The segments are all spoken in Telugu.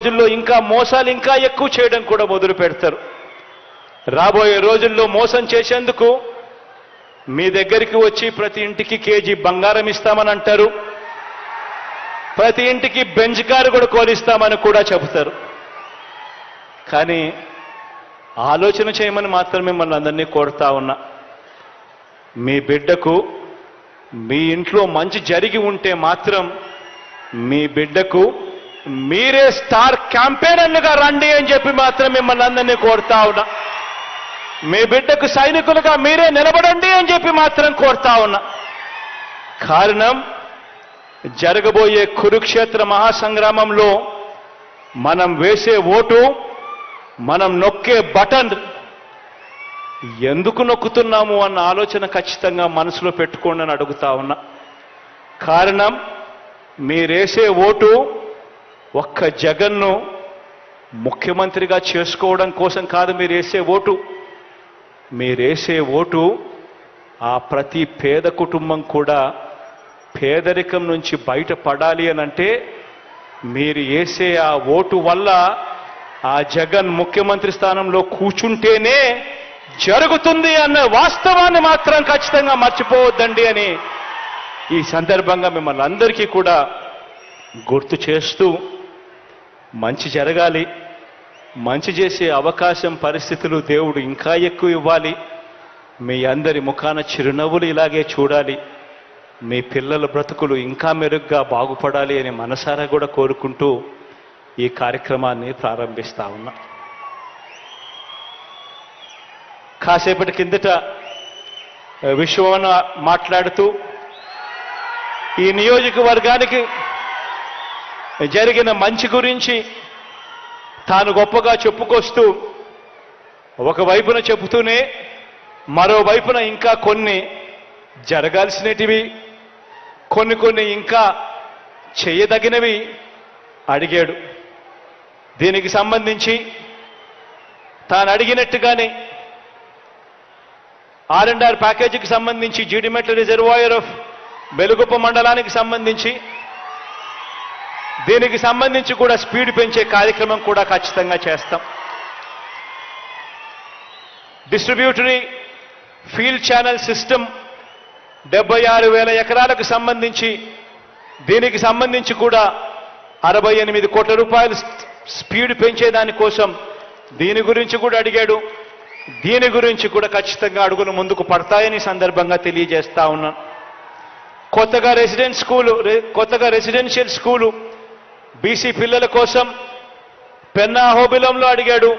రోజుల్లో ఇంకా మోసాలు ఇంకా ఎక్కువ చేయడం కూడా మొదలు పెడతారు. రాబోయే రోజుల్లో మోసం చేసేందుకు మీ దగ్గరికి వచ్చి ప్రతి ఇంటికి కేజీ బంగారం ఇస్తామని అంటారు. ప్రతి ఇంటికి బెంచ్ కారు కూడా కోరిస్తామని కూడా చెబుతారు. కానీ ఆలోచన చేయమని మాత్రం మిమ్మల్ని అందరినీ కోరుతా ఉన్నా. మీ బిడ్డకు మీ ఇంట్లో మంచి జరిగి ఉంటే మాత్రం మీ బిడ్డకు మీరే స్టార్ క్యాంపెయినర్లుగా రండి అని చెప్పి మాత్రం మిమ్మల్ని అందరినీ కోరుతా ఉన్నా. మీ బిడ్డకు సైనికులుగా మీరే నిలబడండి అని చెప్పి మాత్రం కోరుతా ఉన్నా. కారణం జరగబోయే కురుక్షేత్ర మహాసంగ్రామంలో మనం వేసే ఓటు మనం నొక్కే బటన్ ఎందుకు నొక్కుతున్నాము అన్న ఆలోచన ఖచ్చితంగా మనసులో పెట్టుకోండి అని అడుగుతా ఉన్నా. కారణం మీరేసే ఓటు ఒక్క జగన్ను ముఖ్యమంత్రిగా చేసుకోవడం కోసం కాదు మీరు వేసే ఓటు. మీరేసే ఓటు ఆ ప్రతి పేద కుటుంబం కూడా పేదరికం నుంచి బయటపడాలి అని అంటే మీరు వేసే ఆ ఓటు వల్ల ఆ జగన్ ముఖ్యమంత్రి స్థానంలో కూర్చుంటేనే జరుగుతుంది అన్న వాస్తవాన్ని మాత్రం ఖచ్చితంగా మర్చిపోవద్దండి అని ఈ సందర్భంగా మిమ్మల్ని అందరికీ కూడా గుర్తు చేస్తూ మంచి జరగాలి. మంచి చేసే అవకాశం పరిస్థితులు దేవుడు ఇంకా ఎక్కువ ఇవ్వాలి. మీ అందరి ముఖాన చిరునవ్వులు ఇలాగే చూడాలి. మీ పిల్లల బ్రతుకులు ఇంకా మెరుగ్గా బాగుపడాలి అని మనసారా కూడా కోరుకుంటూ ఈ కార్యక్రమాన్ని ప్రారంభిస్తా ఉన్నా. కాసేపటి కిందట ఆ, మాట్లాడుతూ ఈ నియోజకవర్గానికి జరిగిన మంచి గురించి తాను గొప్పగా చెప్పుకొస్తూ ఒకవైపున చెబుతూనే మరోవైపున ఇంకా కొన్ని జరగాల్సినటివి కొన్ని కొన్ని ఇంకా చేయదగినవి అడిగాడు. దీనికి సంబంధించి తాను అడిగినట్టుగానే ఆర్ అండ్ ఆర్ ప్యాకేజీకి సంబంధించి జీడిమెట్ల రిజర్వాయర్ ఆఫ్ బెలుగుప్ప మండలానికి సంబంధించి దీనికి సంబంధించి కూడా స్పీడ్ పెంచే కార్యక్రమం కూడా ఖచ్చితంగా చేస్తాం. డిస్ట్రిబ్యూటరీ ఫీల్డ్ ఛానల్ సిస్టమ్ డెబ్బై ఆరు వేల ఎకరాలకు సంబంధించి దీనికి సంబంధించి కూడా అరవై ఎనిమిది కోట్ల రూపాయలు స్పీడ్ పెంచేదాని కోసం దీని గురించి కూడా అడిగాడు. దీని గురించి కూడా ఖచ్చితంగా అడుగులు ముందుకు పడతాయని సందర్భంగా తెలియజేస్తా ఉన్నాను. కొత్తగా రెసిడెంట్ స్కూలు కొత్తగా రెసిడెన్షియల్ స్కూలు బీసీ పిల్లల కోసం పెన్నా హోబిలంలో అడిగాడు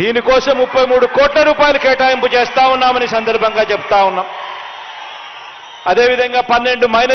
దీనికోసం ముప్పై మూడు కోట్ల రూపాయలు కేటాయింపు చేస్తా ఉన్నామని సందర్భంగా చెప్తా ఉన్నాం. అదేవిధంగా పన్నెండు మైనస్